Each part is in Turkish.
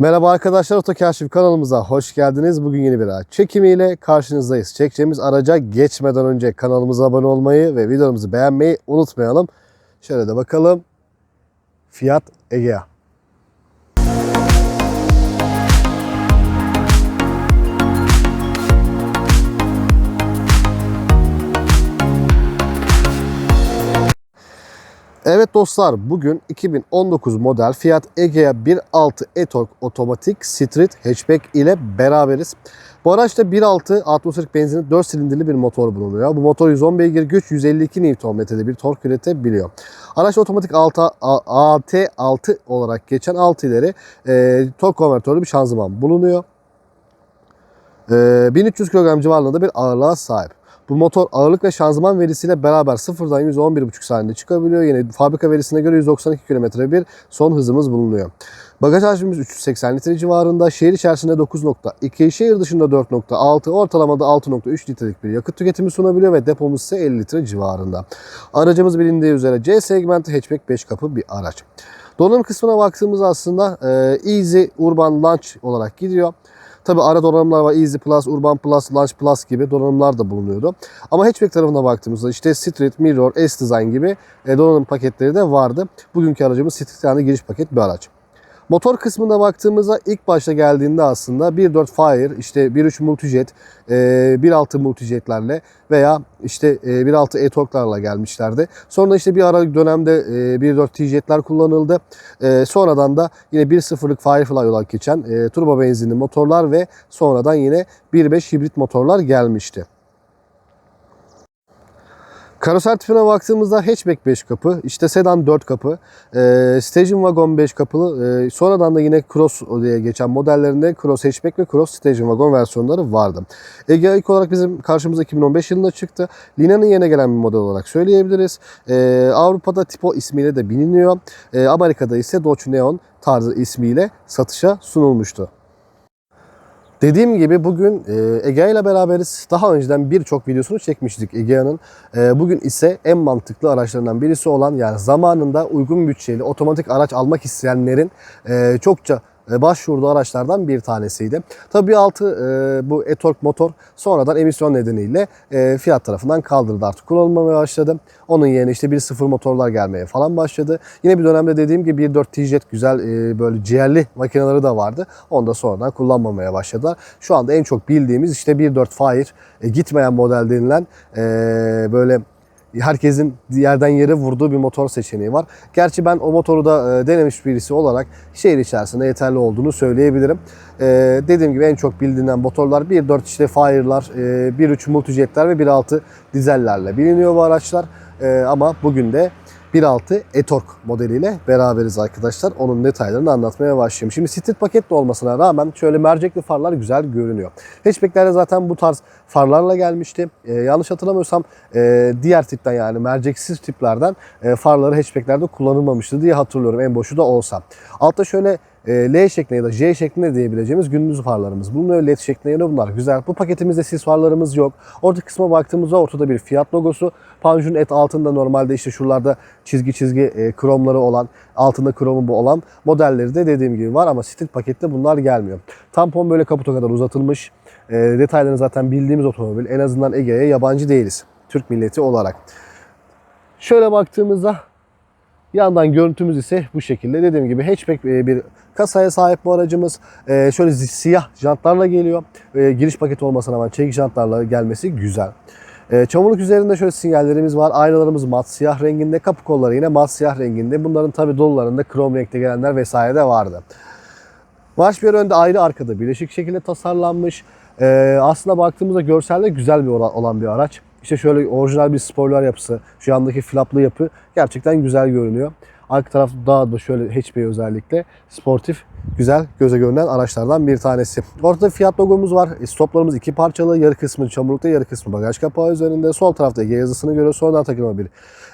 Merhaba arkadaşlar Otokaşif kanalımıza hoş geldiniz. Bugün yeni bir araç çekimiyle karşınızdayız. Çekeceğimiz araca geçmeden önce kanalımıza abone olmayı ve videomuzu beğenmeyi unutmayalım. Şöyle de bakalım. Fiat Egea. Evet dostlar bugün 2019 model Fiat Egea 1.6 e-torque otomatik street hatchback ile beraberiz. Bu araçta 1.6 atmosferik benzinli 4 silindirli bir motor bulunuyor. Bu motor 110 beygir güç 152 Nm'de bir tork üretebiliyor. Araç otomatik 6, AT6 olarak geçen 6 ileri e, tork konvertörlü bir şanzıman bulunuyor. E, 1300 kilogram civarında da bir ağırlığa sahip. Bu motor ağırlık ve şanzıman verisiyle beraber sıfırdan 100'e 11,5 saniyede çıkabiliyor. Yine fabrika verisine göre 192 km bir son hızımız bulunuyor. Bagaj hacmimiz 380 litre civarında. Şehir içerisinde 9.2, şehir dışında 4.6, ortalamada 6.3 litrelik bir yakıt tüketimi sunabiliyor ve depomuz ise 50 litre civarında. Aracımız bilindiği üzere C segmenti hatchback 5 kapı bir araç. Donanım kısmına baktığımız aslında e, Easy Urban Launch olarak gidiyor. Tabi ara donanımlar var. Easy Plus, Urban Plus, Launch Plus gibi donanımlar da bulunuyordu. Ama hatchback tarafına baktığımızda işte Street, Mirror, S-Design gibi e, donanım paketleri de vardı. Bugünkü aracımız Street yani giriş paket bir araç. Motor kısmına baktığımızda ilk başta geldiğinde aslında 1.4 Fire, işte 1.3 Multijet, 1.6 Multijetlerle veya işte 1.6 e-torklarla gelmişlerdi. Sonra işte bir ara dönemde 1.4 T-Jet'ler kullanıldı. Sonradan da yine 1.0'lık Firefly olarak geçen turbo benzinli motorlar ve sonradan yine 1.5 hibrit motorlar gelmişti. Karoser tipine baktığımızda hatchback 5 kapı, işte sedan 4 kapı, e, station wagon 5 kapılı, e, sonradan da yine cross diye geçen modellerinde cross hatchback ve cross station wagon versiyonları vardı. Egea ilk olarak bizim karşımıza 2015 yılında çıktı. Lina'nın yerine gelen bir model olarak söyleyebiliriz. E, Avrupa'da Tipo ismiyle de biliniyor. E, Amerika'da ise Dodge Neon tarzı ismiyle satışa sunulmuştu. Dediğim gibi bugün e, Egea ile beraberiz. Daha önceden birçok videosunu çekmiştik Egea'nın. E, bugün ise en mantıklı araçlarından birisi olan yani zamanında uygun bütçeli otomatik araç almak isteyenlerin e, çokça başvurduğu araçlardan bir tanesiydi. Tabii altı e, bu e-torque motor sonradan emisyon nedeniyle e, fiyat tarafından kaldırıldı artık kullanılmaya başladı. Onun yerine işte 1.0 motorlar gelmeye falan başladı. Yine bir dönemde dediğim gibi 1.4 T-Jet güzel e, böyle ciğerli makineleri de vardı. Onu da sonradan kullanmamaya başladılar. Şu anda en çok bildiğimiz işte 1.4 Fire gitmeyen model denilen böyle herkesin yerden yere vurduğu bir motor seçeneği var. Gerçi ben o motoru da e, denemiş birisi olarak şehir içerisinde yeterli olduğunu söyleyebilirim. E, dediğim gibi en çok bildiğinden motorlar 1.4 işte Fire'lar, e, 1.3 Multijet'ler ve 1.6 dizellerle biliniyor bu araçlar. E, ama bugün de 1.6 e-torque modeliyle beraberiz arkadaşlar. Onun detaylarını anlatmaya başlayayım. Şimdi street paketli olmasına rağmen şöyle mercekli farlar güzel görünüyor. Hatchback'lerde zaten bu tarz farlarla gelmişti. Ee, yanlış hatırlamıyorsam e, diğer tipten yani merceksiz tiplerden e, farları hatchback'lerde kullanılmamıştı diye hatırlıyorum en boşu da olsa. Altta şöyle L şeklinde ya da J şeklinde diyebileceğimiz gündüz farlarımız bulunuyor. LED şeklinde bunlar güzel. Bu paketimizde sis farlarımız yok. Orta kısma baktığımızda ortada bir Fiat logosu. Panjurun et altında normalde işte şuralarda çizgi çizgi e, kromları olan, altında kromu bu olan modelleri de dediğim gibi var ama street pakette bunlar gelmiyor. Tampon böyle kaputa kadar uzatılmış. E, detaylarını zaten bildiğimiz otomobil. En azından Ege'ye yabancı değiliz. Türk milleti olarak. Şöyle baktığımızda Yandan görüntümüz ise bu şekilde. Dediğim gibi hatchback e, bir kasaya sahip bu aracımız. E, şöyle siyah jantlarla geliyor. E, giriş paketi olmasına rağmen çelik jantlarla gelmesi güzel. Çamurluk üzerinde şöyle sinyallerimiz var. Aynalarımız mat siyah renginde. Kapı kolları yine mat siyah renginde. Bunların tabi dolularında krom renkte gelenler vesaire de vardı. Marş bir önde ayrı arkada birleşik şekilde tasarlanmış. Aslında baktığımızda görselde güzel bir olan bir araç. İşte şöyle orijinal bir spoiler yapısı, şu yandaki flaplı yapı gerçekten güzel görünüyor. Arka taraf daha da şöyle hatchback özellikle sportif, güzel, göze görünen araçlardan bir tanesi. Ortada Fiat logomuz var. E, Stoplarımız iki parçalı. Yarı kısmı çamurlukta, yarı kısmı bagaj kapağı üzerinde. Sol tarafta Ege yazısını görüyor. Sonradan takılma bir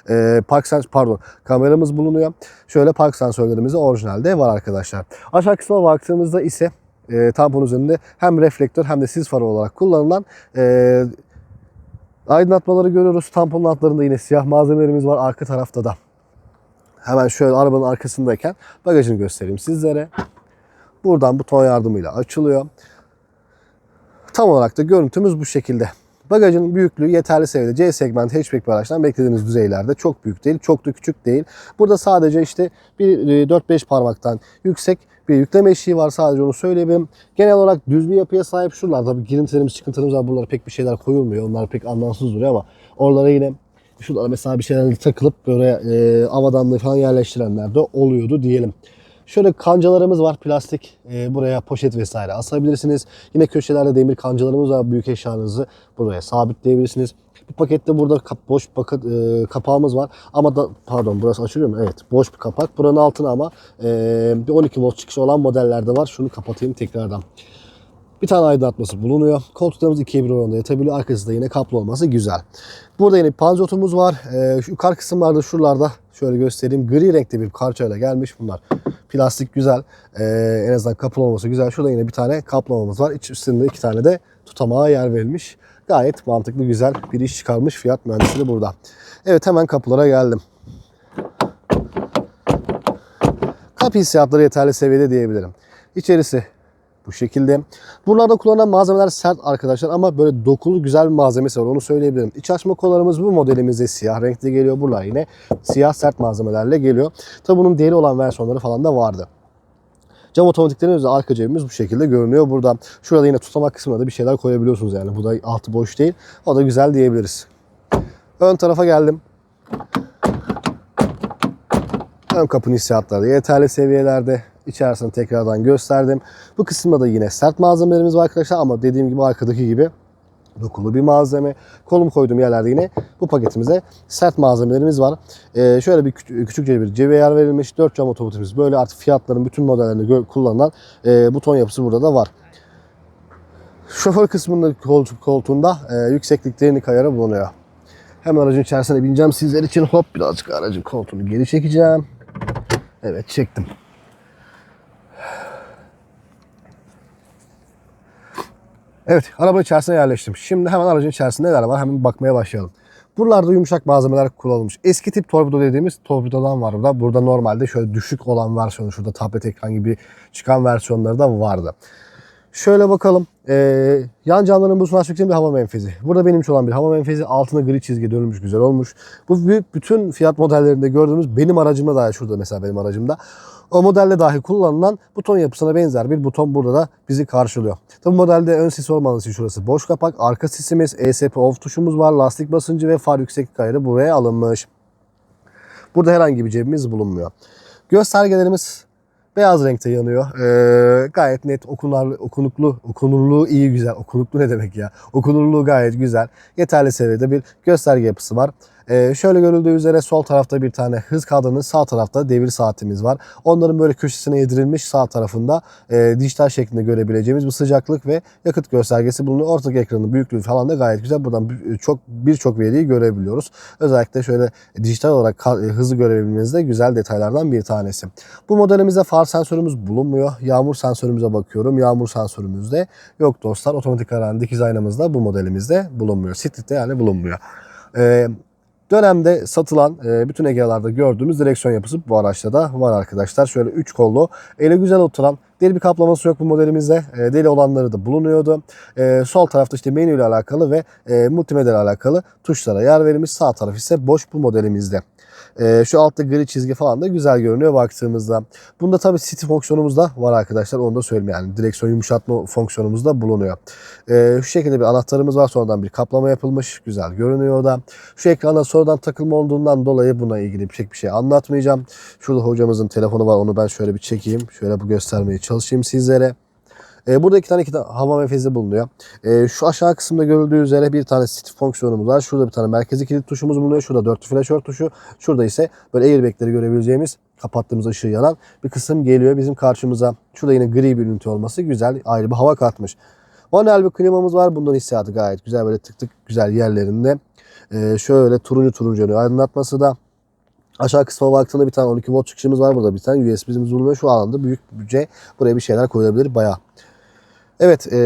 e, park sens pardon kameramız bulunuyor. Şöyle park sensörlerimiz de orijinalde var arkadaşlar. Aşağı kısma baktığımızda ise e, tampon üzerinde hem reflektör hem de sis farı olarak kullanılan e, Aydınlatmaları görüyoruz. Tampon altlarında yine siyah malzemelerimiz var arka tarafta da. Hemen şöyle arabanın arkasındayken bagajını göstereyim sizlere. Buradan buton yardımıyla açılıyor. Tam olarak da görüntümüz bu şekilde. Bagajın büyüklüğü yeterli seviyede. C segment hatchback bir araçtan beklediğiniz düzeylerde. Çok büyük değil, çok da küçük değil. Burada sadece işte bir e, 4-5 parmaktan yüksek bir yükleme eşiği var sadece onu söyleyebilirim. Genel olarak düz bir yapıya sahip şuralar. Tabii girintilerimiz, çıkıntılarımız var. Buralara pek bir şeyler koyulmuyor. Onlar pek anlamsız duruyor ama oralara yine şuralara mesela bir şeyler takılıp böyle e, avadanlığı falan yerleştirenler de oluyordu diyelim. Şöyle kancalarımız var plastik. E, buraya poşet vesaire asabilirsiniz. Yine köşelerde demir kancalarımız var. Büyük eşyanızı buraya sabitleyebilirsiniz. Bu pakette burada kap, boş paket, e, kapağımız var. Ama da pardon burası açılıyor mu? Evet boş bir kapak. Buranın altına ama e, bir 12 volt çıkışı olan modellerde var. Şunu kapatayım tekrardan. Bir tane aydınlatması bulunuyor. Koltuklarımız ikiye bir oranda yatabiliyor. Arkası da yine kaplı olması güzel. Burada yine bir panzotumuz var. Ee, şu yukarı kısımlarda şuralarda şöyle göstereyim. Gri renkte bir karçayla gelmiş bunlar. Plastik güzel. Ee, en azından kaplı olması güzel. Şurada yine bir tane kaplamamız var. İç üstünde iki tane de tutamağa yer verilmiş. Gayet mantıklı, güzel bir iş çıkarmış fiyat mühendisi de burada. Evet hemen kapılara geldim. Kapı hissiyatları yeterli seviyede diyebilirim. İçerisi bu şekilde. Buralarda kullanılan malzemeler sert arkadaşlar ama böyle dokulu güzel bir malzemesi var onu söyleyebilirim. İç açma kollarımız bu modelimizde siyah renkli geliyor. Buralar yine siyah sert malzemelerle geliyor. Tabi bunun deri olan versiyonları falan da vardı. Cam otomatiklerin özel arka cebimiz bu şekilde görünüyor burada. Şurada yine tutamak kısmına da bir şeyler koyabiliyorsunuz yani. Bu da altı boş değil. O da güzel diyebiliriz. Ön tarafa geldim. Ön kapının hissiyatları yeterli seviyelerde. İçerisini tekrardan gösterdim. Bu kısımda da yine sert malzemelerimiz var arkadaşlar ama dediğim gibi arkadaki gibi dokulu bir malzeme. Kolum koyduğum yerlerde yine bu paketimizde sert malzemelerimiz var. Ee, şöyle bir küçük, küçükçe bir cebiye yer verilmiş. 4 cam otomotivimiz böyle artık fiyatların bütün modellerinde kullanılan e, buton yapısı burada da var. Şoför kısmında koltuk koltuğunda e, yükseklik derinlik ayarı bulunuyor. Hemen aracın içerisine bineceğim sizler için. Hop birazcık aracın koltuğunu geri çekeceğim. Evet çektim. Evet araba içerisine yerleştim. Şimdi hemen aracın içerisinde neler var hemen bakmaya başlayalım. Buralarda yumuşak malzemeler kullanılmış. Eski tip torpido dediğimiz torpidodan var burada. Burada normalde şöyle düşük olan versiyonu şurada tablet ekran gibi çıkan versiyonları da vardı. Şöyle bakalım. Ee, yan camların bu için bir hava menfezi. Burada benim için olan bir hava menfezi. Altına gri çizgi dönülmüş güzel olmuş. Bu bütün fiyat modellerinde gördüğümüz benim aracımda dahi şurada mesela benim aracımda. O modelde dahi kullanılan buton yapısına benzer bir buton burada da bizi karşılıyor. Tabi modelde ön sis olmadığı için şurası boş kapak. Arka sisimiz, ESP off tuşumuz var. Lastik basıncı ve far yükseklik ayarı buraya alınmış. Burada herhangi bir cebimiz bulunmuyor. Göstergelerimiz beyaz renkte yanıyor. Ee, gayet net okunarlı, okunuklu, okunurluğu iyi güzel. Okunuklu ne demek ya? Okunurluğu gayet güzel. Yeterli seviyede bir gösterge yapısı var. Ee, şöyle görüldüğü üzere sol tarafta bir tane hız kadranı, sağ tarafta devir saatimiz var. Onların böyle köşesine yedirilmiş sağ tarafında e, dijital şeklinde görebileceğimiz bir sıcaklık ve yakıt göstergesi bulunuyor. Ortak ekranın büyüklüğü falan da gayet güzel. Buradan bir- çok birçok veriyi görebiliyoruz. Özellikle şöyle dijital olarak e, hızı görebilmeniz de güzel detaylardan bir tanesi. Bu modelimizde far sensörümüz bulunmuyor. Yağmur sensörümüze bakıyorum. Yağmur sensörümüzde yok dostlar. Otomatik aran dikiz aynamız da bu modelimizde bulunmuyor. Street'te yani bulunmuyor. Ee, Dönemde satılan e, bütün Egea'larda gördüğümüz direksiyon yapısı bu araçta da var arkadaşlar. Şöyle 3 kollu, ele güzel oturan, deri bir kaplaması yok bu modelimizde. E, deli olanları da bulunuyordu. E, sol tarafta işte menü ile alakalı ve multimedya ile alakalı tuşlara yer verilmiş. Sağ taraf ise boş bu modelimizde. E, şu altta gri çizgi falan da güzel görünüyor baktığımızda. Bunda tabii city fonksiyonumuz da var arkadaşlar. Onu da söyleyeyim yani. Direksiyon yumuşatma fonksiyonumuz da bulunuyor. E, şu şekilde bir anahtarımız var. Sonradan bir kaplama yapılmış. Güzel görünüyor da. Şu ekranda sonradan takılma olduğundan dolayı buna ilgili pek bir şey anlatmayacağım. Şurada hocamızın telefonu var. Onu ben şöyle bir çekeyim. Şöyle bu göstermeye çalışayım sizlere. E, burada iki tane, iki tane hava menfezi bulunuyor. E, şu aşağı kısımda görüldüğü üzere bir tane city fonksiyonumuz var. Şurada bir tane merkezi kilit tuşumuz bulunuyor. Şurada dörtlü flaşör tuşu. Şurada ise böyle airbagleri görebileceğimiz kapattığımız ışığı yanan bir kısım geliyor bizim karşımıza. Şurada yine gri bir ünite olması güzel. Ayrı bir hava katmış. Manuel bir klimamız var. Bunların hissiyatı gayet güzel. Böyle tık tık güzel yerlerinde. E, şöyle turuncu turuncu yanıyor. Aydınlatması da Aşağı kısma baktığında bir tane 12 volt çıkışımız var burada. Bir tane USB'miz bulunuyor. Şu alanda büyük bütçe buraya bir şeyler koyulabilir bayağı. Evet, e,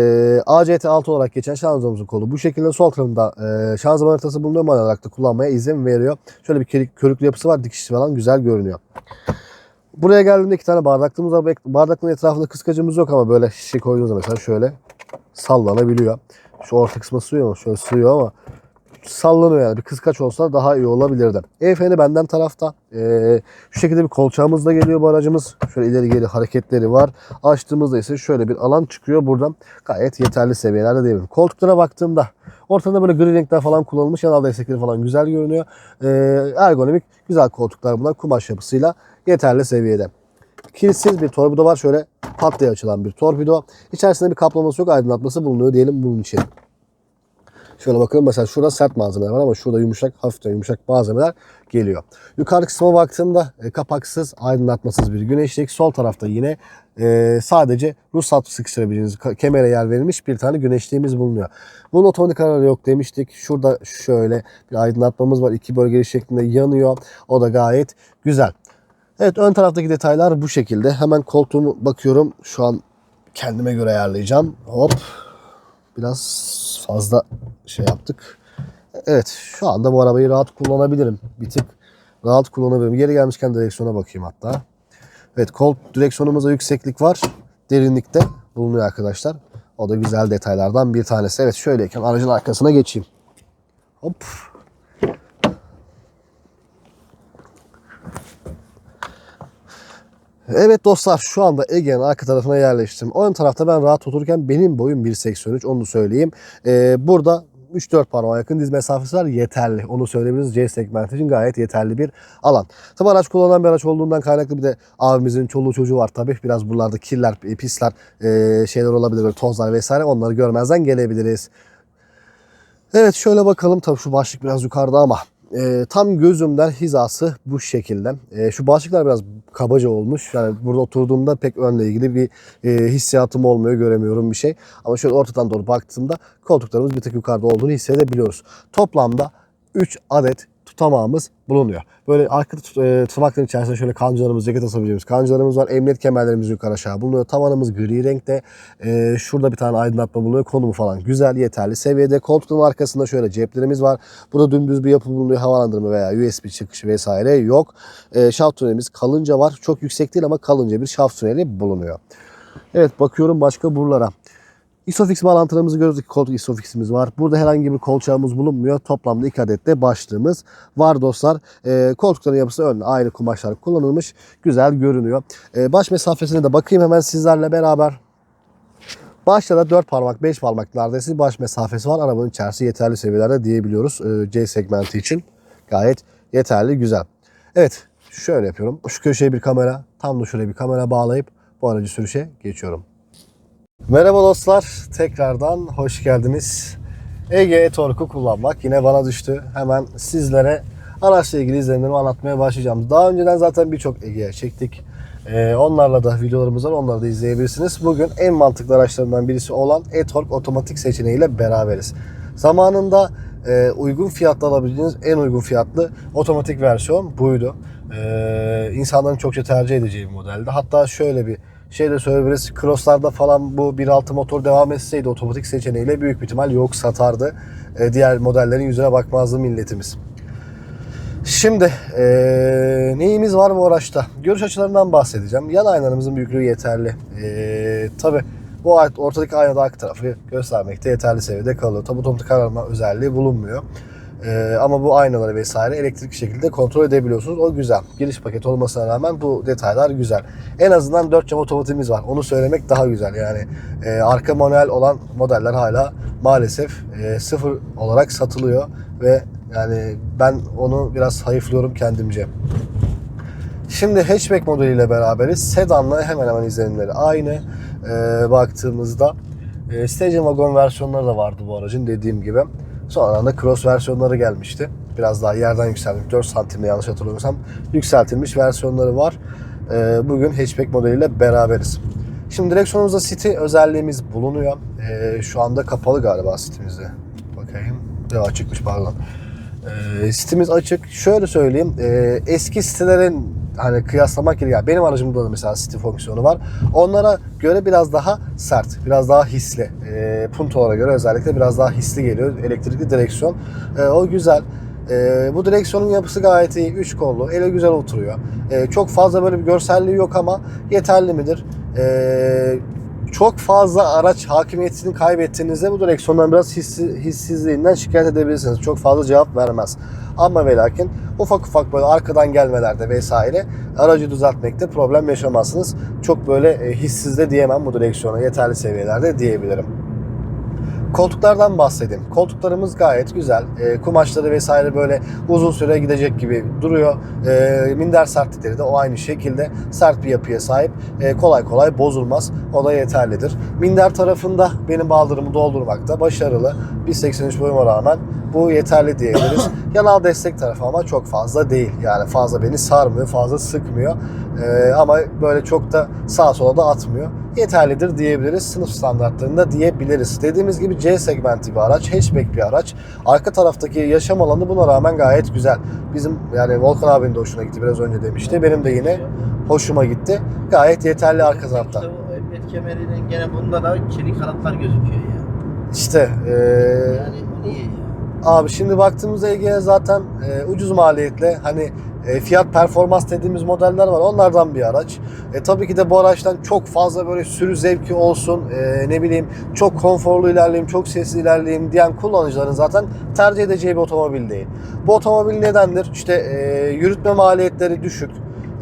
ACT6 olarak geçen şanzımanımızın kolu bu şekilde sol tarafında e, şanzıman haritası bulunuyor. Manuel olarak da kullanmaya izin veriyor. Şöyle bir körük- körüklü yapısı var. Dikişi falan güzel görünüyor. Buraya geldiğimde iki tane bardaklığımız var. Bardaklığın etrafında kıskacımız yok ama böyle şişe koyduğunuzda mesela şöyle sallanabiliyor. Şu orta kısmı sığıyor mu? Şöyle sığıyor ama sallanıyor yani. Bir kıskaç olsa daha iyi olabilirdi. El freni benden tarafta. Ee, şu şekilde bir kolçağımız da geliyor bu aracımız. Şöyle ileri geri hareketleri var. Açtığımızda ise şöyle bir alan çıkıyor. Buradan gayet yeterli seviyelerde diyebilirim. Koltuklara baktığımda ortada böyle gri renkler falan kullanılmış. Yanal destekleri falan güzel görünüyor. Ee, ergonomik güzel koltuklar bunlar. Kumaş yapısıyla yeterli seviyede. Kilitsiz bir torpido var. Şöyle pat diye açılan bir torpido. İçerisinde bir kaplaması yok. Aydınlatması bulunuyor diyelim bunun için. Şöyle bakalım mesela şurada sert malzemeler var ama şurada yumuşak, hafiften yumuşak malzemeler geliyor. Yukarı kısma baktığımda e, kapaksız, aydınlatmasız bir güneşlik. Sol tarafta yine e, sadece ruhsat sıkıştırabileceğiniz kemere yer verilmiş bir tane güneşliğimiz bulunuyor. Bunun otomatik ayarı yok demiştik. Şurada şöyle bir aydınlatmamız var. iki bölgeli şeklinde yanıyor. O da gayet güzel. Evet ön taraftaki detaylar bu şekilde. Hemen koltuğumu bakıyorum. Şu an kendime göre ayarlayacağım. Hop. Biraz fazla şey yaptık. Evet şu anda bu arabayı rahat kullanabilirim. Bir tık rahat kullanabilirim. Geri gelmişken direksiyona bakayım hatta. Evet kol direksiyonumuzda yükseklik var. Derinlikte bulunuyor arkadaşlar. O da güzel detaylardan bir tanesi. Evet şöyleyken aracın arkasına geçeyim. Hop. Evet dostlar şu anda Ege'nin arka tarafına yerleştim. Ön tarafta ben rahat otururken benim boyum 1.83 onu söyleyeyim. Ee, burada 3-4 parmağa yakın diz mesafesi var yeterli. Onu söyleyebiliriz. C segmenti için gayet yeterli bir alan. Tabi araç kullanan bir araç olduğundan kaynaklı bir de abimizin çoluğu çocuğu var tabii. Biraz buralarda kirler, pisler, e, şeyler olabilir böyle tozlar vesaire onları görmezden gelebiliriz. Evet şöyle bakalım tabii şu başlık biraz yukarıda ama e, tam gözümden hizası bu şekilde. E, şu başlıklar biraz kabaca olmuş. Yani burada oturduğumda pek önle ilgili bir e, hissiyatım olmuyor, göremiyorum bir şey. Ama şöyle ortadan doğru baktığımda koltuklarımız bir tık yukarıda olduğunu hissedebiliyoruz. Toplamda 3 adet tutamağımız bulunuyor. Böyle arka e, tutamakların içerisinde şöyle kancalarımız, ceket asabileceğimiz kancalarımız var. Emniyet kemerlerimiz yukarı aşağı bulunuyor. Tavanımız gri renkte. E, şurada bir tane aydınlatma bulunuyor. Konumu falan güzel, yeterli seviyede. Koltuğun arkasında şöyle ceplerimiz var. Burada dümdüz bir yapı bulunuyor. Havalandırma veya USB çıkışı vesaire yok. E, şaft tünelimiz kalınca var. Çok yüksek değil ama kalınca bir şaft tüneli bulunuyor. Evet bakıyorum başka buralara. Isofix bağlantılarımızı. İki koltuk Isofix'imiz var. Burada herhangi bir kolçağımız bulunmuyor. Toplamda iki adet de başlığımız var dostlar. Ee, koltukların yapısı önüne ayrı kumaşlar kullanılmış. Güzel görünüyor. Ee, baş mesafesine de bakayım hemen sizlerle beraber. Başta da 4 parmak 5 parmak neredeyse baş mesafesi var. Arabanın içerisi yeterli seviyelerde diyebiliyoruz. Ee, C segmenti için gayet yeterli güzel. Evet şöyle yapıyorum. Şu köşeye bir kamera tam da şuraya bir kamera bağlayıp bu aracı sürüşe geçiyorum. Merhaba dostlar, tekrardan hoş geldiniz. Ege e-Tork'u kullanmak yine bana düştü. Hemen sizlere araçla ilgili izlenimlerimi anlatmaya başlayacağım. Daha önceden zaten birçok Ege'ye çektik. Ee, onlarla da videolarımız var, onları da izleyebilirsiniz. Bugün en mantıklı araçlarından birisi olan e-Tork otomatik seçeneğiyle beraberiz. Zamanında e, uygun fiyatlı alabildiğiniz en uygun fiyatlı otomatik versiyon buydu. Ee, insanların çokça tercih edeceği bir modeldi. Hatta şöyle bir şey de söyleyebiliriz. Cross'larda falan bu 1.6 motor devam etseydi otomatik seçeneğiyle büyük bir ihtimal yok satardı. Ee, diğer modellerin yüzüne bakmazdı milletimiz. Şimdi eee, neyimiz var bu araçta? Görüş açılarından bahsedeceğim. Yan aynalarımızın büyüklüğü yeterli. Eee Tabi bu ortadaki aynada arka tarafı göstermekte yeterli seviyede kalıyor. Tabi otomatik kararma özelliği bulunmuyor. Eee, ama bu aynaları vesaire elektrikli şekilde kontrol edebiliyorsunuz. O güzel. Giriş paketi olmasına rağmen bu detaylar güzel. En azından 4 cam otomatikimiz var. Onu söylemek daha güzel. Yani eee, arka manuel olan modeller hala maalesef eee, sıfır olarak satılıyor ve yani ben onu biraz hayıflıyorum kendimce. Şimdi hatchback modeliyle beraberiz. Sedanla hemen hemen izlenimleri aynı. Ee, baktığımızda e, station wagon versiyonları da vardı bu aracın dediğim gibi. Sonradan da cross versiyonları gelmişti. Biraz daha yerden yükselmiş. 4 santimde yanlış hatırlamıyorsam yükseltilmiş versiyonları var. Ee, bugün hatchback modeliyle beraberiz. Şimdi direksiyonumuzda City özelliğimiz bulunuyor. Ee, şu anda kapalı galiba City'mizde. Bakayım. Yok açıkmış pardon. Ee, sitemiz açık. Şöyle söyleyeyim. e, eski sitelerin hani kıyaslamak gerekiyor. Benim aracımda da mesela City fonksiyonu var. Onlara göre biraz daha sert, biraz daha hisli. E, Punto'lara göre özellikle biraz daha hisli geliyor. Elektrikli direksiyon. E, o güzel. E, bu direksiyonun yapısı gayet iyi. Üç kollu. Ele güzel oturuyor. E, çok fazla böyle bir görselliği yok ama yeterli midir? E, çok fazla araç hakimiyetini kaybettiğinizde bu direksiyondan biraz hissi, hissizliğinden şikayet edebilirsiniz. Çok fazla cevap vermez. Ama ve lakin ufak ufak böyle arkadan gelmelerde vesaire aracı düzeltmekte problem yaşamazsınız. Çok böyle e, hissiz de diyemem bu direksiyona yeterli seviyelerde diyebilirim. Koltuklardan bahsedeyim. Koltuklarımız gayet güzel. E, kumaşları vesaire böyle uzun süre gidecek gibi duruyor. E, minder sertlikleri de o aynı şekilde sert bir yapıya sahip. E, kolay kolay bozulmaz. O da yeterlidir. Minder tarafında benim baldırımı doldurmakta başarılı. 1.83 boyuma rağmen bu yeterli diyebiliriz. Yanal destek tarafı ama çok fazla değil. Yani fazla beni sarmıyor, fazla sıkmıyor. E, ama böyle çok da sağa sola da atmıyor yeterlidir diyebiliriz. Sınıf standartlarında diyebiliriz. Dediğimiz gibi C segmenti bir araç, hatchback bir araç. Arka taraftaki yaşam alanı buna rağmen gayet güzel. Bizim yani Volkan abinin de hoşuna gitti biraz önce demişti. Benim de yine hoşuma gitti. Gayet yeterli arka tarafta. Emniyet kemerinin gene bunda da çelik kanatlar gözüküyor ya. İşte eee, Yani niye ya? Abi şimdi baktığımızda Ege'ye zaten e, ucuz maliyetle hani e, fiyat performans dediğimiz modeller var. Onlardan bir araç. E, tabii ki de bu araçtan çok fazla böyle sürü zevki olsun, e, ne bileyim çok konforlu ilerleyeyim, çok sesli ilerleyeyim diyen kullanıcıların zaten tercih edeceği bir otomobil değil. Bu otomobil nedendir? İşte e, yürütme maliyetleri düşük.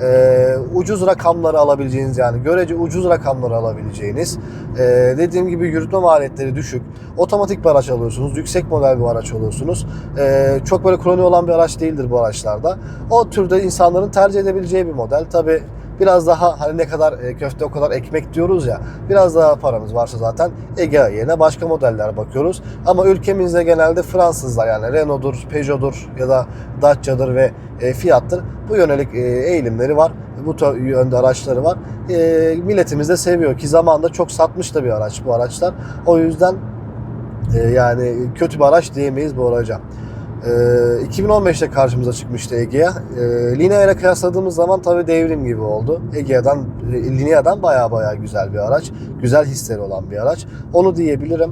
E, ucuz rakamları alabileceğiniz yani görece ucuz rakamları alabileceğiniz e, dediğim gibi yürütme maliyetleri düşük otomatik bir araç alıyorsunuz yüksek model bir araç alıyorsunuz. E, çok böyle kroni olan bir araç değildir bu araçlarda. O türde insanların tercih edebileceği bir model. Tabi biraz daha hani ne kadar e, köfte o kadar ekmek diyoruz ya biraz daha paramız varsa zaten Ege yerine başka modeller bakıyoruz. Ama ülkemizde genelde Fransızlar yani Renault'dur, Peugeot'dur ya da Dacia'dır ve e, Fiat'tır. Bu yönelik e, eğilimleri var bu yönde araçları var. Milletimiz de seviyor ki zamanında çok satmış da bir araç bu araçlar. O yüzden yani kötü bir araç diyemeyiz bu araca. E, 2015'te karşımıza çıkmıştı Egea. E, Linea ile kıyasladığımız zaman tabii devrim gibi oldu. Egea'dan, Linea'dan baya baya güzel bir araç. Güzel hisleri olan bir araç. Onu diyebilirim.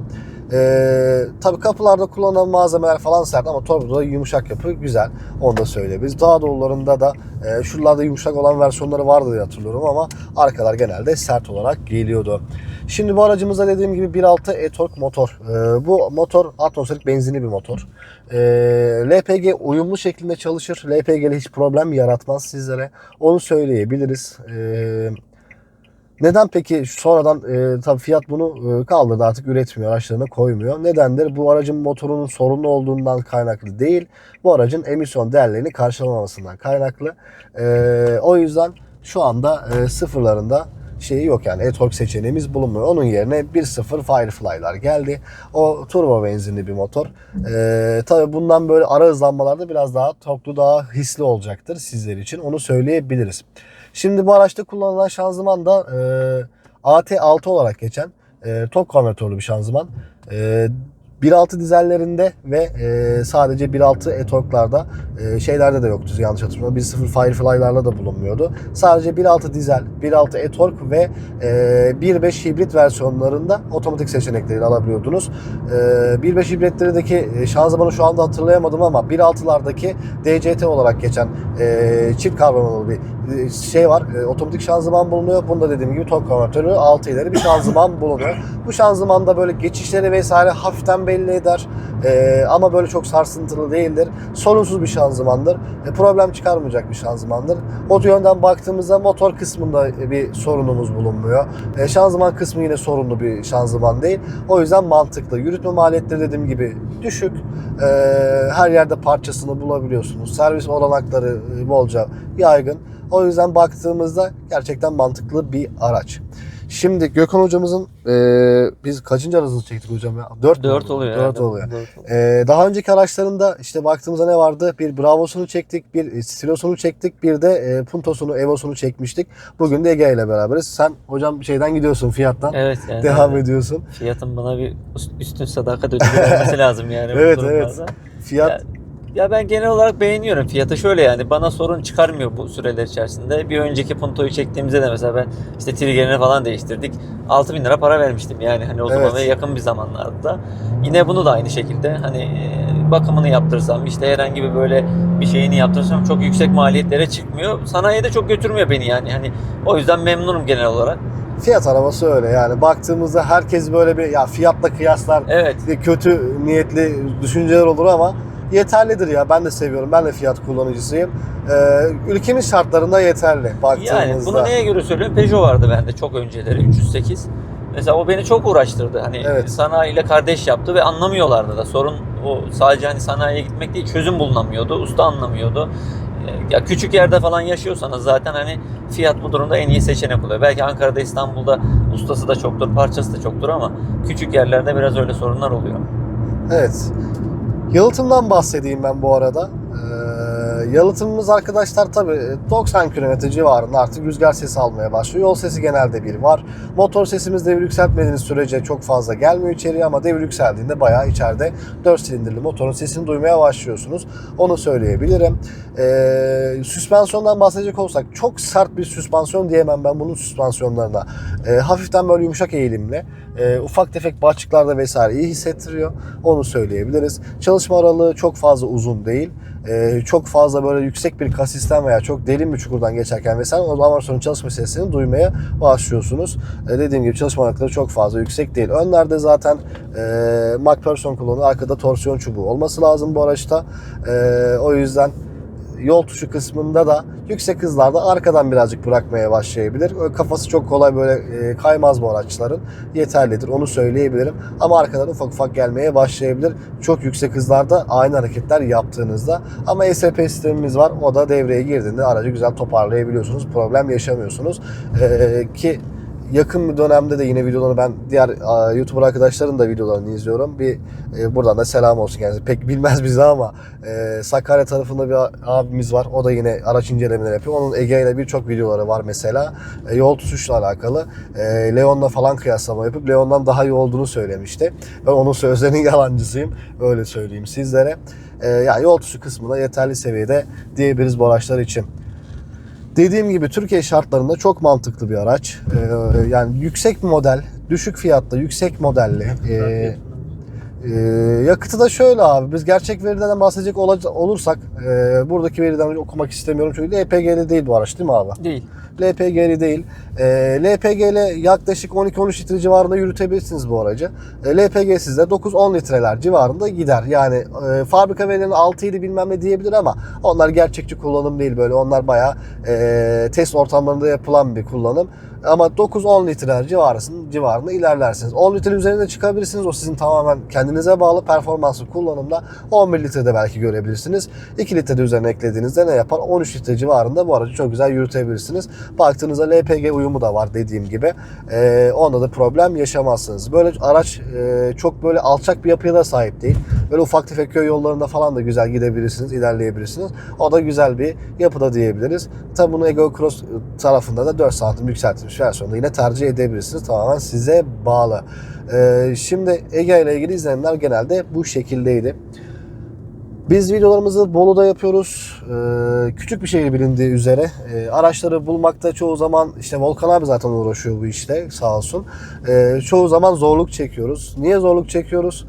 E, tabii kapılarda kullanılan malzemeler falan sert ama torpidoda yumuşak yapı güzel. Onu da söyleyebiliriz. Daha doğrularında da e, şuralarda yumuşak olan versiyonları vardı diye hatırlıyorum ama arkalar genelde sert olarak geliyordu. Şimdi bu aracımızda dediğim gibi 1.6 e-torque motor. Ee, bu motor atmosferik benzinli bir motor. Ee, LPG uyumlu şeklinde çalışır. LPG ile hiç problem yaratmaz sizlere. Onu söyleyebiliriz. Ee, neden peki sonradan e, tabii Fiat bunu e, kaldırdı artık üretmiyor araçlarına koymuyor. Nedendir? Bu aracın motorunun sorunlu olduğundan kaynaklı değil. Bu aracın emisyon değerlerini karşılamamasından kaynaklı. Ee, o yüzden şu anda e, sıfırlarında şeyi yok yani e-torque seçeneğimiz bulunmuyor. Onun yerine 1.0 Firefly'lar geldi. O turbo benzinli bir motor. Ee, tabii bundan böyle ara hızlanmalarda biraz daha torklu daha hisli olacaktır sizler için. Onu söyleyebiliriz. Şimdi bu araçta kullanılan şanzıman da e, AT6 olarak geçen e, tok konvertörlü bir şanzıman. E, 1.6 dizellerinde ve e, sadece 1.6 e-torklarda e, şeylerde de yoktu yanlış hatırlamıyorum. 1.0 Firefly'larla da bulunmuyordu. Sadece 1.6 dizel, 1.6 e-tork ve e, 1.5 hibrit versiyonlarında otomatik seçenekleri alabiliyordunuz. E, 1.5 hibritlerindeki e, şanzımanı şu anda hatırlayamadım ama 1.6'lardaki DCT olarak geçen e, çift karbonlu bir e, şey var. E, otomatik şanzıman bulunuyor. Bunda dediğim gibi tork konvertörü 6 ileri bir şanzıman bulunuyor. Bu şanzımanda böyle geçişleri vesaire hafiften belli eder. E, ama böyle çok sarsıntılı değildir. Sorunsuz bir şanzımandır. E, problem çıkarmayacak bir şanzımandır. O yönden baktığımızda motor kısmında bir sorunumuz bulunmuyor. E, şanzıman kısmı yine sorunlu bir şanzıman değil. O yüzden mantıklı. Yürütme maliyetleri dediğim gibi düşük. E, her yerde parçasını bulabiliyorsunuz. Servis olanakları e, bolca yaygın. O yüzden baktığımızda gerçekten mantıklı bir araç. Şimdi Gökhan hocamızın e, biz kaçıncı arasını çektik hocam ya? 4 4 oluyor. 4 yani. oluyor. Dört oluyor. E, daha önceki araçlarında işte baktığımızda ne vardı? Bir Bravo'sunu çektik, bir Stilos'unu çektik, bir de e, Punto'sunu, Evo'sunu çekmiştik. Bugün de Ege ile beraberiz. Sen hocam şeyden gidiyorsun fiyattan. Evet yani. Devam öyle. ediyorsun. Fiyatın bana bir üst- üstün sadakat ödülü vermesi lazım yani. Evet, durumlarda. Fiyat Ya, Ya ben genel olarak beğeniyorum fiyatı şöyle yani bana sorun çıkarmıyor bu süreler içerisinde. Bir önceki Punto'yu çektiğimizde de mesela ben işte triggerini falan değiştirdik. 6000 lira para vermiştim yani hani o Evet. ve yakın bir zamanlarda. Yine bunu da aynı şekilde hani e, bakımını yaptırsam işte herhangi bir böyle bir şeyini yaptırsam çok yüksek maliyetlere çıkmıyor. Sanayiye de çok götürmüyor beni yani. Hani o yüzden memnunum genel olarak. Fiyat arabası öyle yani baktığımızda herkes böyle bir ya fiyatla kıyaslar Evet. kötü niyetli düşünceler olur ama yeterlidir ya. Ben de seviyorum. Ben de fiyat kullanıcısıyım. Ee, ülkemiz şartlarında yeterli baktığımızda. Yani bunu neye göre söylüyorum? Peugeot vardı bende çok önceleri 308. Mesela o beni çok uğraştırdı. Hani Evet. sanayiyle kardeş yaptı ve anlamıyorlardı da. Sorun o sadece hani sanayiye gitmek değil, çözüm bulunamıyordu. Usta anlamıyordu. Ee, Ya küçük yerde falan yaşıyorsanız zaten hani fiyat bu durumda en iyi seçenek oluyor. Belki Ankara'da, İstanbul'da ustası da çoktur, parçası da çoktur ama küçük yerlerde biraz öyle sorunlar oluyor. Evet. Yalıtımdan bahsedeyim ben bu arada. Ee, yalıtımımız arkadaşlar tabii 90 km civarında artık rüzgar sesi almaya başlıyor. Yol sesi genelde bir var. Motor sesimiz devir yükseltmediğiniz sürece çok fazla gelmiyor içeriye ama devir yükseldiğinde bayağı içeride 4 silindirli motorun sesini duymaya başlıyorsunuz. Onu söyleyebilirim. Ee, süspansiyondan bahsedecek olsak çok sert bir süspansiyon diyemem ben bunun süspansiyonlarına. Ee, hafiften böyle yumuşak eğilimli. Ee, ufak tefek başlıklarda vesaire iyi hissettiriyor. Onu söyleyebiliriz. Çalışma aralığı çok fazla uzun değil. Ee, çok fazla böyle yüksek bir kasisten veya çok derin bir çukurdan geçerken vesaire o sonra çalışma sesini duymaya başlıyorsunuz. Ee, dediğim gibi çalışma aralıkları çok fazla yüksek değil. Önlerde zaten e, MacPherson kullanıyor. Arkada torsiyon çubuğu olması lazım bu araçta. Ee, o yüzden yol tuşu kısmında da yüksek hızlarda arkadan birazcık bırakmaya başlayabilir. Kafası çok kolay böyle e, kaymaz bu araçların. Yeterlidir onu söyleyebilirim. Ama arkadan ufak ufak gelmeye başlayabilir. Çok yüksek hızlarda aynı hareketler yaptığınızda. Ama ESP sistemimiz var. O da devreye girdiğinde aracı güzel toparlayabiliyorsunuz. Problem yaşamıyorsunuz. Ee, ki yakın bir dönemde de yine videoları ben diğer a, YouTuber arkadaşların da videolarını izliyorum. Bir e, buradan da selam olsun kendisi. Pek bilmez bizi ama e, Sakarya tarafında bir abimiz var. O da yine araç incelemeleri yapıyor. Onun Ege ile birçok videoları var mesela. E, yol tutuşla alakalı. E, Leon'la falan kıyaslama yapıp Leon'dan daha iyi olduğunu söylemişti. Ben onun sözlerinin yalancısıyım. Öyle söyleyeyim sizlere. E, yani yol tutuşu kısmında yeterli seviyede diyebiliriz bu araçlar için. Dediğim gibi Türkiye şartlarında çok mantıklı bir araç. Ee, yani yüksek model, düşük fiyatta, yüksek modelli. Ee, ee, yakıtı da şöyle abi. Biz gerçek veriden bahsedecek olursak e, buradaki veriden okumak istemiyorum çünkü LPG'li değil bu araç değil mi abi? Değil. LPG'li değil. E, LPG ile yaklaşık 12-13 litre civarında yürütebilirsiniz bu aracı. E, LPG sizde 9-10 litreler civarında gider. Yani e, fabrika verilerinin 6 idi bilmem ne diyebilir ama onlar gerçekçi kullanım değil böyle. Onlar bayağı e, test ortamlarında yapılan bir kullanım. Ama 9-10 litreler civarısın, civarında ilerlersiniz. 10 litre üzerinde çıkabilirsiniz. O sizin tamamen kendinize bağlı performanslı kullanımda 11 litrede belki görebilirsiniz. 2 litre de üzerine eklediğinizde ne yapar? 13 litre civarında bu aracı çok güzel yürütebilirsiniz. Baktığınızda LPG uyumu da var dediğim gibi. Ee, onda da problem yaşamazsınız. Böyle araç e, çok böyle alçak bir yapıya da sahip değil. Böyle ufak tefek köy yollarında falan da güzel gidebilirsiniz, ilerleyebilirsiniz. O da güzel bir yapıda diyebiliriz. Tabi bunu Ego Cross tarafında da 4 santim yükseltilmiş versiyonda yine tercih edebilirsiniz. Tamamen size bağlı. Ee, şimdi Ege ile ilgili izlenimler genelde bu şekildeydi. Biz videolarımızı Bolu'da yapıyoruz. Ee, küçük bir şehir bilindiği üzere. Ee, araçları bulmakta çoğu zaman işte Volkan abi zaten uğraşıyor bu işte sağ olsun. Ee, çoğu zaman zorluk çekiyoruz. Niye zorluk çekiyoruz?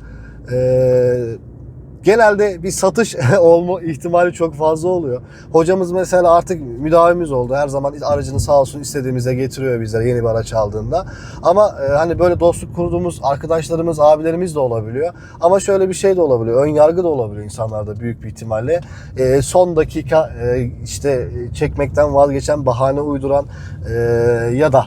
Ee, genelde bir satış olma ihtimali çok fazla oluyor. Hocamız mesela artık müdavimiz oldu. Her zaman aracını sağ olsun istediğimizde getiriyor bizlere yeni bir araç aldığında. Ama e, hani böyle dostluk kurduğumuz arkadaşlarımız, abilerimiz de olabiliyor. Ama şöyle bir şey de olabiliyor. Ön yargı da olabiliyor insanlarda büyük bir ihtimalle. E, son dakika e, işte çekmekten vazgeçen, bahane uyduran ya da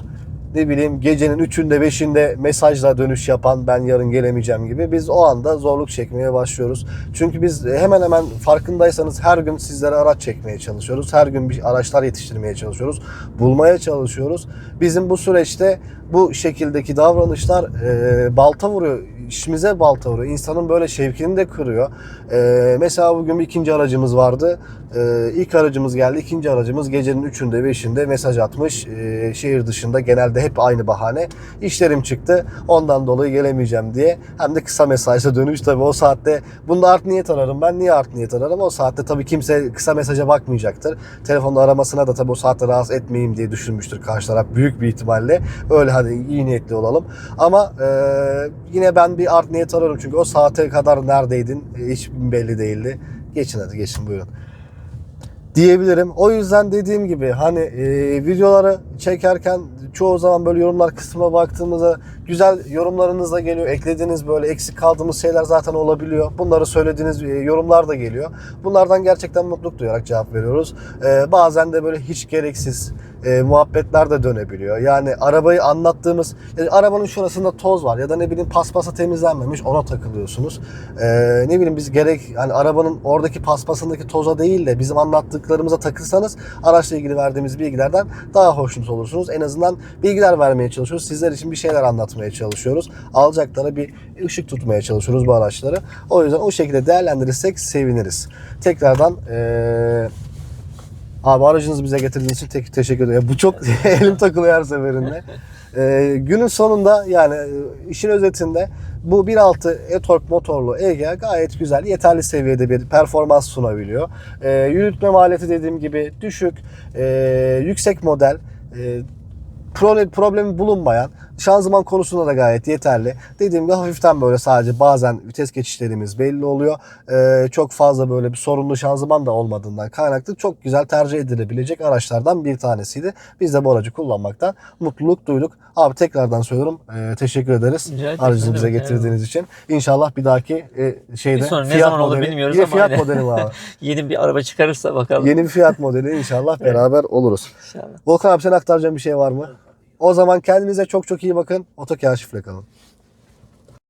ne bileyim gecenin 3'ünde 5'inde mesajla dönüş yapan ben yarın gelemeyeceğim gibi biz o anda zorluk çekmeye başlıyoruz. Çünkü biz hemen hemen farkındaysanız her gün sizlere araç çekmeye çalışıyoruz. Her gün bir araçlar yetiştirmeye çalışıyoruz. Bulmaya çalışıyoruz. Bizim bu süreçte bu şekildeki davranışlar e, balta vuruyor. işimize balta vuruyor. İnsanın böyle şevkini de kırıyor. E, mesela bugün bir ikinci aracımız vardı. Ee, ilk aracımız geldi. ikinci aracımız gecenin 3'ünde 5'inde mesaj atmış. Ee, şehir dışında genelde hep aynı bahane. İşlerim çıktı. Ondan dolayı gelemeyeceğim diye. Hem de kısa mesajla dönüş tabii o saatte. Bunda art niyet ararım ben. Niye art niyet ararım? O saatte tabii kimse kısa mesaja bakmayacaktır. Telefonda aramasına da tabii o saatte rahatsız etmeyeyim diye düşünmüştür karşı taraf büyük bir ihtimalle. Öyle hadi iyi niyetli olalım. Ama e, yine ben bir art niyet ararım çünkü o saate kadar neredeydin e, hiç belli değildi. Geçin hadi geçin buyurun diyebilirim. O yüzden dediğim gibi hani e, videoları çekerken çoğu zaman böyle yorumlar kısmına baktığımızda güzel yorumlarınız da geliyor. Eklediğiniz böyle eksik kaldığımız şeyler zaten olabiliyor. Bunları söylediğiniz e, yorumlar da geliyor. Bunlardan gerçekten mutluluk duyarak cevap veriyoruz. E, bazen de böyle hiç gereksiz e, muhabbetler de dönebiliyor. Yani arabayı anlattığımız, yani arabanın şurasında toz var ya da ne bileyim paspasa temizlenmemiş ona takılıyorsunuz. E, ne bileyim biz gerek hani arabanın oradaki paspasındaki toza değil de bizim anlattıklarımıza takılsanız araçla ilgili verdiğimiz bilgilerden daha hoşnut olursunuz. En azından bilgiler vermeye çalışıyoruz. Sizler için bir şeyler anlatmaya çalışıyoruz. Alacaklara bir ışık tutmaya çalışıyoruz bu araçları. O yüzden o şekilde değerlendirirsek seviniriz. Tekrardan eee Abi aracınızı bize getirdiğiniz için tek teşekkür ederim. Bu çok elim takılıyor her seferinde. Ee, günün sonunda yani e, işin özetinde bu 1.6 e-torque motorlu Ege gayet güzel, yeterli seviyede bir performans sunabiliyor. Ee, yürütme maliyeti dediğim gibi düşük, e, yüksek model, e, pro- problemi bulunmayan, şanzıman konusunda da gayet yeterli. Dediğim gibi hafiften böyle sadece bazen vites geçişlerimiz belli oluyor. Ee, çok fazla böyle bir sorunlu şanzıman da olmadığından kaynaklı çok güzel tercih edilebilecek araçlardan bir tanesiydi. Biz de bu aracı kullanmaktan mutluluk duyduk. Abi tekrardan söylüyorum e, teşekkür ederiz aracınızı bize Evet. getirdiğiniz için. İnşallah bir dahaki e, şeyde Bir sonra ne Fiat zaman olur modeli- bilmiyoruz Yine ama Fiat hani- modeli abi? Yeni bir araba çıkarırsa bakalım. Yeni bir Fiat modeli inşallah beraber oluruz. İnşallah. Volkan abi sen aktaracağın bir şey var mı? O zaman kendinize çok çok iyi bakın. Otokaşifle kalın.